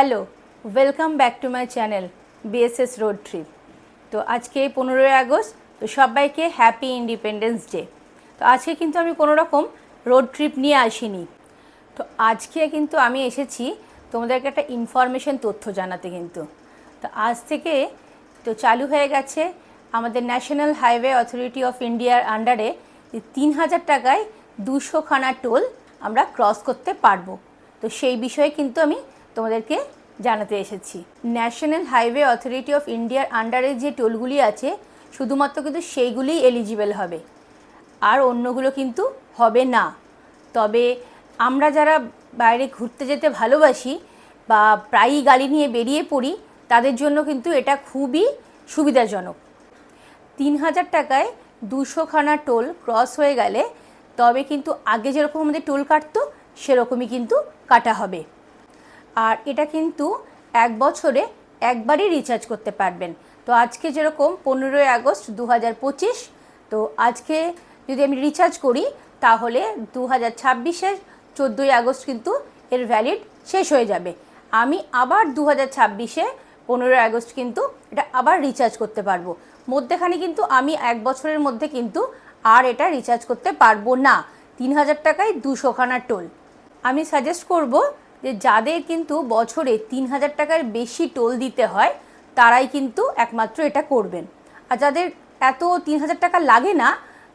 Hello welcome back to my channel BSS road trip তো আজকে পনেরোই আগস্ট, তো সবাইকে হ্যাপি ইন্ডিপেন্ডেন্স ডে তো আজকে কিন্তু আমি কোনো রকম রোড ট্রিপ নিয়ে আসিনি। তো আজকে কিন্তু আমি এসেছি তোমাদেরকে একটা ইনফরমেশন তথ্য জানাতে কিন্তু। তো আজ থেকে তো চালু হয়ে গেছে আমাদের ন্যাশনাল হাইওয়ে অথরিটি অফ ইন্ডিয়ার আন্ডারে তিন হাজার টাকায় দুশো খানা টোল আমরা ক্রস করতে পারব। তো সেই বিষয়ে কিন্তু আমি তোমাদেরকে জানাতে এসেছি। ন্যাশনাল হাইওয়ে অথরিটি অফ ইন্ডিয়ার আন্ডারে যে টোলগুলি আছে, শুধুমাত্র কিন্তু সেইগুলিই এলিজিবল হবে। আর অন্যগুলো কিন্তু হবে না। তবে আমরা যারা বাইরে ঘুরতে যেতে ভালোবাসি বা প্রায়ই গাড়ি নিয়ে বেরিয়ে পড়ি, তাদের জন্য কিন্তু এটা খুবই সুবিধাজনক। তিন হাজার টাকায় দুশোখানা টোল ক্রস হয়ে গেলে তবে কিন্তু আগে যেরকম আমাদের টোল কাটতো, সেরকমই কিন্তু কাটা হবে। আর এটা কিন্তু এক বছরে একবারই রিচার্জ করতে পারবেন। তো আজকে যেরকম পনেরোই আগস্ট দু পঁচিশ, তো আজকে যদি আমি রিচার্জ করি, তাহলে দু হাজার ছাব্বিশের চোদ্দোই আগস্ট কিন্তু এর ভ্যালিড শেষ হয়ে যাবে। আমি আবার দু হাজার ছাব্বিশে পনেরোই আগস্ট কিন্তু এটা আবার রিচার্জ করতে পারব। মধ্যেখানে কিন্তু আমি এক বছরের মধ্যে কিন্তু আর এটা রিচার্জ করতে পারব না। তিন হাজার টাকায় দুশোখানা টোল আমি সাজেস্ট করব যে যাদের কিন্তু বছরে তিন হাজার টাকার বেশি টোল দিতে হয়, তারাই কিন্তু একমাত্র এটা করবেন। আর যাদের এত তিন হাজার টাকা লাগে না,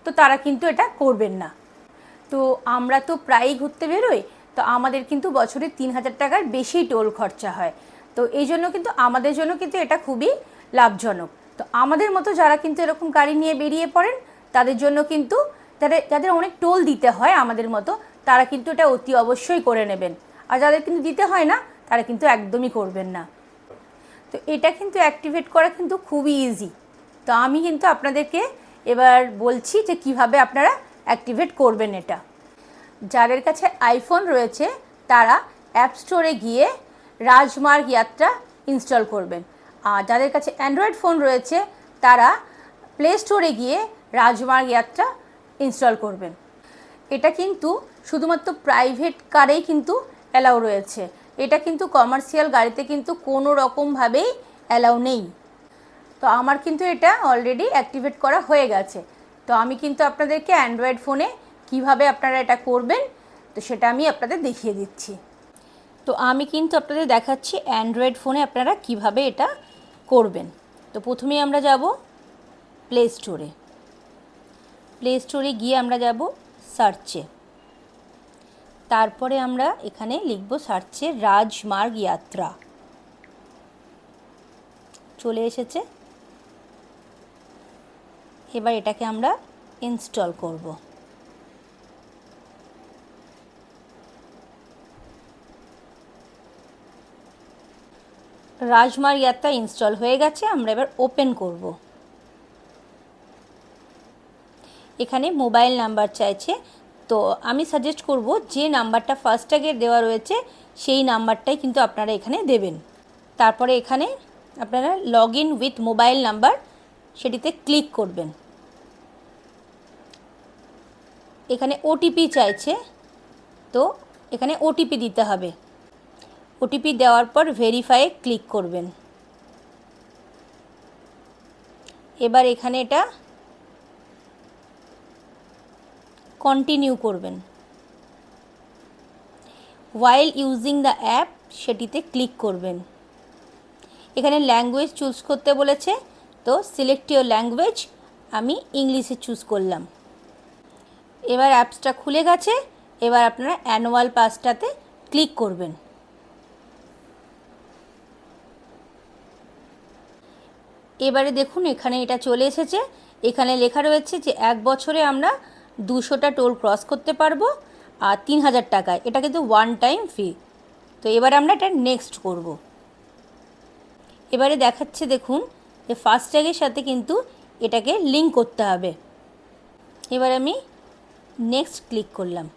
তো তারা কিন্তু এটা করবেন না। তো আমরা তো প্রায়ই ঘুরতে বেরোই, তো আমাদের কিন্তু বছরে তিন হাজার টাকার বেশি টোল খরচা হয়। তো এই জন্য কিন্তু আমাদের জন্য কিন্তু এটা খুবই লাভজনক। তো আমাদের মতো যারা কিন্তু এরকম গাড়ি নিয়ে বেরিয়ে পড়েন, তাদের জন্য কিন্তু তাদের যাদের অনেক টোল দিতে হয় আমাদের মতো, তারা কিন্তু এটা অতি অবশ্যই করে নেবেন। আর যাদের কিন্তু দিতে হয় না, তারা কিন্তু একদমই করবেন না। তো এটা কিন্তু অ্যাক্টিভেট করা কিন্তু খুবই ইজি তো আমি কিন্তু আপনাদেরকে এবার বলছি যে কীভাবে আপনারা অ্যাক্টিভেট করবেন এটা। যাদের কাছে আইফোন রয়েছে, তারা অ্যাপ স্টোরে গিয়ে রাজমার্গ যাত্রা ইনস্টল করবেন। আর যাদের কাছে অ্যান্ড্রয়েড ফোন রয়েছে, তারা প্লে স্টোরে গিয়ে রাজমার্গ যাত্রা ইনস্টল করবেন। এটা কিন্তু শুধুমাত্র প্রাইভেট কারেই কিন্তু অ্যালাউ রয়েছে। এটা কিন্তু কমার্শিয়াল গাড়িতে কিন্তু কোনো রকমভাবেই অ্যালাউ নেই। তো আমার কিন্তু এটা অলরেডি অ্যাক্টিভেট করা হয়ে গেছে। তো আমি কিন্তু আপনাদেরকে অ্যান্ড্রয়েড ফোনে কীভাবে আপনারা এটা করবেন, তো সেটা আমি আপনাদের দেখিয়ে দিচ্ছি। তো আমি কিন্তু আপনাদের দেখাচ্ছি অ্যান্ড্রয়েড ফোনে আপনারা কীভাবে এটা করবেন। তো প্রথমেই আমরা যাব প্লে স্টোরে প্লে স্টোরে গিয়ে আমরা যাব সার্চে তারপরে আমরা এখানে লিখব সার্চে রাজমার্গ যাত্রা। চলে এসেছে। এবার এটাকে আমরা ইনস্টল করব। রাজমার্গ যাত্রা ইনস্টল হয়ে গেছে, আমরা এবার ওপেন করব। এখানে মোবাইল নাম্বার চাইছে তো আমি সাজেস্ট করব যে নাম্বারটা ফার্স্ট দেওয়া রয়েছে, সেই নাম্বারটাই কিন্তু আপনারা এখানে দেবেন। তারপরে এখানে আপনারা log in with mobile number সেটিতে ক্লিক করবেন। এখানে ওটিপি চাইছে, তো এখানে ওটিপি দিতে হবে। ওটিপি দেওয়ার পর ভেরিফাইয়ে ক্লিক করবেন। এবার এখানে এটা কন্টিনিউ করবেন। ওয়াইল ইউজিং দ্য অ্যাপ সেটিতে ক্লিক করবেন। এখানে ল্যাঙ্গুয়েজ চুজ করতে বলেছে, তো সিলেক্ট ইউর ল্যাঙ্গুয়েজ আমি ইংলিশে চুজ করলাম। এবার অ্যাপসটা খুলে গেছে, এবার আপনারা অ্যানুয়াল পাসটাতে ক্লিক করবেন। এবারে দেখুন এখানে এটা চলে এসেছে। এখানে লেখা রয়েছে যে এক বছরে আমরা দুশোটা টোল ক্রস করতে পারব আর তিন হাজার টাকায় এটা কিন্তু ওয়ান টাইম ফি তো এবার আমরা এটা নেক্সট করব। এবারে দেখাচ্ছে দেখুন, যে ফাস্ট্যাগের সাথে কিন্তু এটাকে লিঙ্ক করতে হবে। এবার আমি নেক্সট ক্লিক করলাম।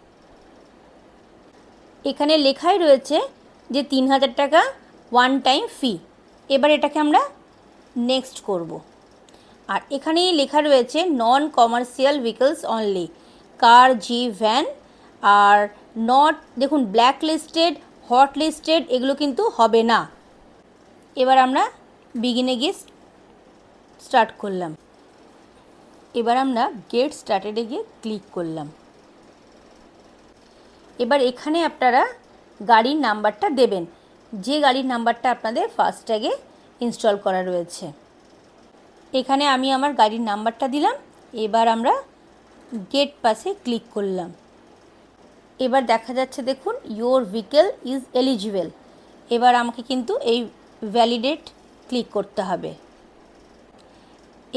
এখানে লেখাই রয়েছে যে তিন হাজার টাকা ওয়ান টাইম ফি এবার এটাকে আমরা নেক্সট করব। আর এখানেই লেখা রয়েছে non commercial vehicles only car jeep van are not দেখুন ব্ল্যাক লিস্টেড হট লিস্টেড এগুলো কিন্তু হবে না। এবার আমরা বিগিনে গিয়ে স্টার্ট করলাম। এবার আমরা গেট স্টার্টেডে গিয়ে ক্লিক করলাম। এবার এখানে আপনারা গাড়ির নাম্বারটা দেবেন। যে গাড়ির নাম্বারটা আপনাদের ফাস্ট্যাগে ইনস্টল করা রয়েছে। এখানে আমি আমার গাড়ির নাম্বারটা দিলাম, এবার আমরা গেট পাসে ক্লিক করলাম। এবার দেখা যাচ্ছে দেখুন ইয়োর ভেহিকেল ইজ এলিজিবল এবার আমাকে কিন্তু এই ভ্যালিডেট ক্লিক করতে হবে।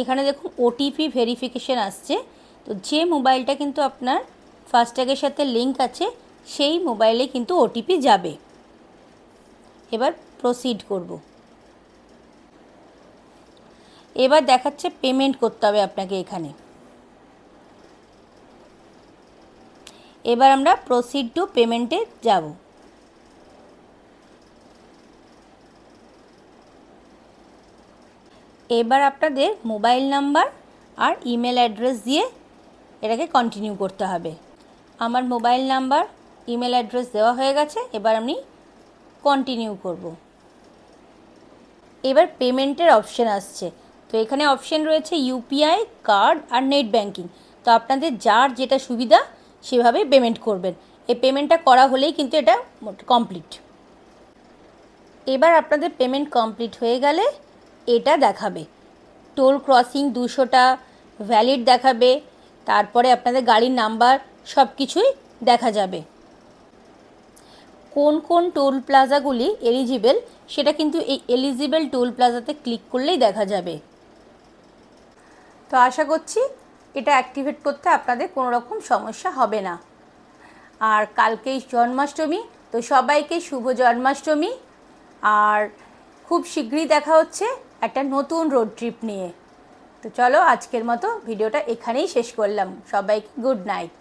এখানে দেখুন ওটিপি ভেরিফিকেশান আসছে। তো যে মোবাইলটা কিন্তু আপনার ফাস্ট্যাগের সাথে লিঙ্ক আছে, সেই মোবাইলে কিন্তু ওটিপি যাবে। এবার প্রসিড করব। এবার দেখাচ্ছে পেমেন্ট করতে হবে আপনাকে এখানে। এবার আমরা প্রসিড টু পেমেন্টে যাব। এবার আপনাদের মোবাইল নাম্বার আর ইমেল অ্যাড্রেস দিয়ে এটাকে কন্টিনিউ করতে হবে। আমার মোবাইল নাম্বার ইমেল অ্যাড্রেস দেওয়া হয়ে গেছে, এবার আমি কন্টিনিউ করব। এবার পেমেন্টের অপশান আসছে। তো এখানে অপশান রয়েছে ইউপিআই কার্ড আর নেট ব্যাঙ্কিং তো আপনাদের যার যেটা সুবিধা সেভাবে পেমেন্ট করবেন। এই পেমেন্টটা করা হলেই কিন্তু এটা কমপ্লিট এবার আপনাদের পেমেন্ট কমপ্লিট হয়ে গেলে এটা দেখাবে। টোল ক্রসিং দুশোটা ভ্যালিড দেখাবে, তারপরে আপনাদের গাড়ির নাম্বার সব কিছুই দেখা যাবে। কোন কোন টোল প্লাজাগুলি এলিজিবেল সেটা কিন্তু এই এলিজিবেল টোল প্লাজাতে ক্লিক করলেই দেখা যাবে। তো আশা করছি এটা অ্যাক্টিভেট করতে আপনাদের কোনো রকম সমস্যা হবে না। আর কালকেই জন্মাষ্টমী, তো সবাইকে শুভ জন্মাষ্টমী। আর খুব শীঘ্রই দেখা হচ্ছে একটা নতুন রোড ট্রিপ নিয়ে। তো চলো আজকের মতো ভিডিওটা এখানেই শেষ করলাম। সবাইকে গুড নাইট